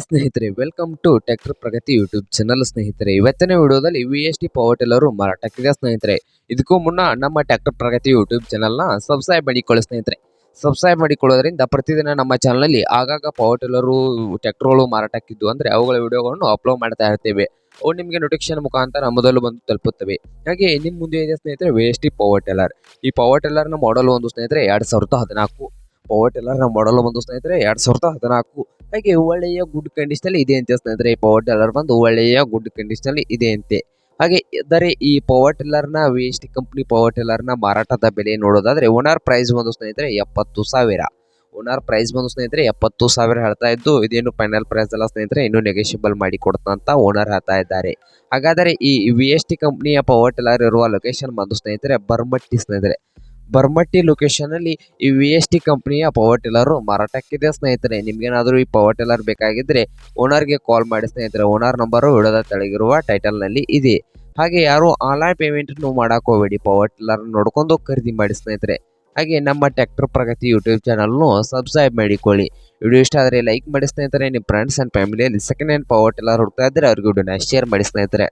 ಸ್ನೇಹಿತರೆ welcome to tractor Pragati YouTube channel ಸ್ನೇಹಿತರೆ. ಇವತ್ತಿನ ವಿಡಿಯೋದಲ್ಲಿ V S T power tiller ಮಾರಾಟಕ್ಕಿದೆ ಸ್ನೇಹಿತರೆ. ಇದಕ್ಕೂ ಮುನ್ನ ನಮ್ಮ ಟ್ರ್ಯಾಕ್ಟರ್ ಪ್ರಗತಿ ಯೂಟ್ಯೂಬ್ ಚಾನಲ್ನ ಸಬ್ಸ್ಕ್ರೈಬ್ ಮಾಡಿಕೊಳ್ಳಿ ಸ್ನೇಹಿತರೆ. ಸಬ್ಸ್ಕ್ರೈಬ್ ಮಾಡಿಕೊಳ್ಳೋದ್ರಿಂದ ಪ್ರತಿದಿನ ನಮ್ಮ ಚಾನಲಲ್ಲಿ ಆಗಾಗ ಪವರ್ ಟಿಲ್ಲರು ಟ್ರ್ಯಾಕ್ಟರ್ಗಳು ಮಾರಾಟಕ್ಕಿದ್ದು ಅಂದರೆ ಅವುಗಳ ವಿಡಿಯೋಗಳನ್ನು ಅಪ್ಲೋಡ್ ಮಾಡ್ತಾ ಇರ್ತೇವೆ. ಅವು ನಿಮಗೆ ನೋಟಿಫಿಕೇಶನ್ ಮುಖಾಂತರ ಮೊದಲು ಬಂದು ತಲುಪುತ್ತವೆ. ಹಾಗೆ ನಿಮ್ಮ ಮುಂದೆ ಇದೆ ಸ್ನೇಹಿತರೆ V S T power tiller ಈ ಪವರ್ ಟೆಲ್ಲರ್ನ ಮಾಡಲ್ ಒಂದು ಸ್ನೇಹಿತರೆ, ಎರಡು ಸಾವಿರದ ಹದಿನಾಲ್ಕು. ಪವರ್ ನಮ್ಮ ಮಾಡಲ್ ಒಂದು ಸ್ನೇಹಿತರೆ, ಎರಡು ಸಾವಿರದ ಹದಿನಾಲ್ಕು. ಹಾಗೆ ಒಳ್ಳೆಯ ಗುಡ್ ಕಂಡೀಷನಲ್ಲಿ ಇದೆ ಅಂತೆ ಸ್ನೇಹಿತರೆ, ಈ ಪವರ್ ಟಿಲ್ಲರ್ ಬಂದು ಒಳ್ಳೆಯ ಗುಡ್ ಕಂಡೀಷನಲ್ಲಿ ಇದೆ ಅಂತೆ. ಹಾಗೆ ಇದ್ದಾರೆ ಈ power ಟಿಲ್ಲರ್ನ V S T company power ಟಿಲ್ಲರ್ನ ಮಾರಾಟದ ಬೆಲೆ ನೋಡೋದಾದ್ರೆ ಓನರ್ ಪ್ರೈಸ್ ಒಂದು ಸ್ನೇಹಿತರೆ ಎಪ್ಪತ್ತು ಸಾವಿರ. ಓನರ್ ಪ್ರೈಸ್ ಬಂದು ಸ್ನೇಹಿತರೆ ಎಪ್ಪತ್ತು ಸಾವಿರ ಹೇಳ್ತಾ ಇದ್ದು, ಇದೇನು ಫೈನಲ್ ಪ್ರೈಸ್ ಅಲ್ಲ ಸ್ನೇಹಿತರೆ, ಇನ್ನೂ ನೆಗೋಷಿಯಬಲ್ ಮಾಡಿ ಕೊಡ್ತಂತ ಓನರ್ ಹೇಳ್ತಾ ಇದ್ದಾರೆ. ಹಾಗಾದರೆ ಈ ವಿ ಎಸ್ ಟಿ ಕಂಪ್ನಿಯ ಪವರ್ ಟೆಲ್ಲರ್ ಇರುವ ಲೊಕೇಶನ್ ಬಂದು ಸ್ನೇಹಿತರೆ, ಬರ್ಮಟ್ಟಿ ಸ್ನೇಹಿತರೆ. ಬರ್ಮಟ್ಟಿ ಲೊಕೇಶನ್ ಅಲ್ಲಿ ಈ ವಿ ಎಸ್ ಟಿ ಕಂಪ್ನಿಯ ಪವರ್ ಟಿಲ್ಲರ್ ಮಾರಾಟಕ್ಕಿದೆ. ಸ್ನೇಹಿತರೆ, ನಿಮ್ಗೇನಾದರೂ ಈ ಪವರ್ ಟಿಲ್ಲರ್ ಬೇಕಾಗಿದ್ರೆ ಓನರ್ಗೆ ಕಾಲ್ ಮಾಡಿ ಸ್ನೇಹಿತರೆ. ಓನರ್ ನಂಬರು ವಿಡೋದ ತೆಳಗಿರುವ ಟೈಟಲ್ನಲ್ಲಿ ಇದೆ. ಹಾಗೆ ಯಾರು ಆನ್ಲೈನ್ ಪೇಮೆಂಟ್ ಮಾಡಕ್ ಹೋಗಬೇಡಿ. ಪವರ್ ಟಿಲ್ಲರ್ ನೋಡ್ಕೊಂಡು ಖರೀದಿ ಮಾಡಿ ಸ್ನೇಹಿತರೆ. ಹಾಗೆ ನಮ್ಮ ಟ್ಯಾಕ್ಟರ್ ಪ್ರಗತಿ ಯೂಟ್ಯೂಬ್ ಚಾನಲ್ನು ಸಬ್ಸ್ಕ್ರೈಬ್ ಮಾಡಿಕೊಳ್ಳಿ. ವಿಡಿಯೋ ಇಷ್ಟ ಆದರೆ ಲೈಕ್ ಮಾಡಿ ಸ್ನೇಹಿತರೆ. ನಿಮ್ಮ ಫ್ರೆಂಡ್ಸ್ ಆ್ಯಂಡ್ ಫ್ಯಾಮಿಲಿಯಲ್ಲಿ ಸೆಕೆಂಡ್ ಹ್ಯಾಂಡ್ ಪವರ್ ಟಿಲ್ಲರ್ ಹುಡ್ತಾ ಇದ್ದರೆ ಅವ್ರಿಗೆ ವಿಡಿಯೋನ ಶೇರ್ ಮಾಡಿ ಸ್ನೇಹಿತರೆ.